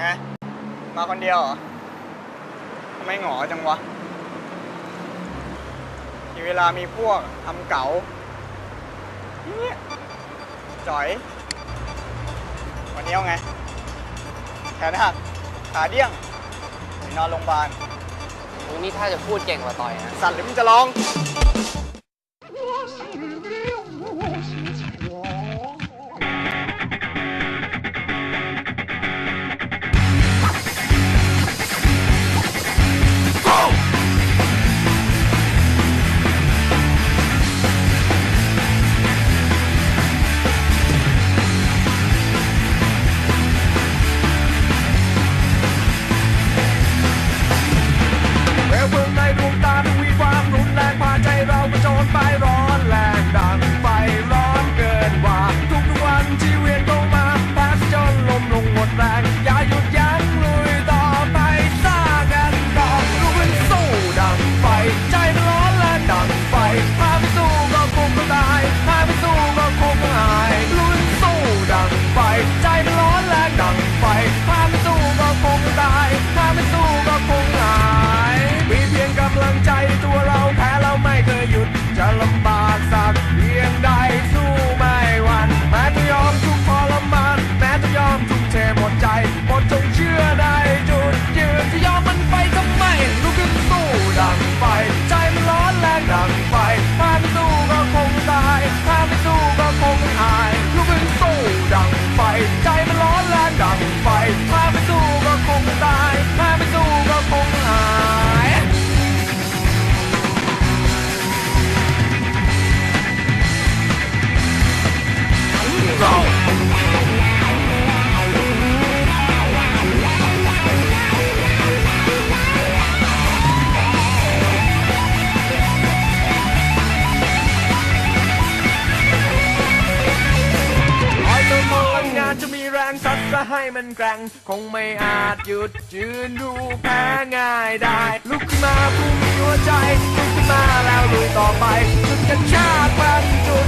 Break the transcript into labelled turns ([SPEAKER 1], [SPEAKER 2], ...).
[SPEAKER 1] ง มาคนเดียวหรอไม่หงอจังวะ มีเวลามีพวกทำเก๋าจ่อย วันนี้เอาไง แขนหัก ขาเดี้ยงนอนโรงพยาบาล
[SPEAKER 2] มึงนี้ถ้าจะพูดเก่งกว่าต่อยนะ
[SPEAKER 1] สัตว์หรือมึงจะร้อง
[SPEAKER 3] จะมีแรงสัดจะให้มันแกร่งคงไม่อาจหยุดยืนดูแพ้ง่ายได้ ลุกขึ้นมาผู้มีหัวใจลุกขึ้นมาแล้วลุยต่อไปจุดกระชากบรงจุด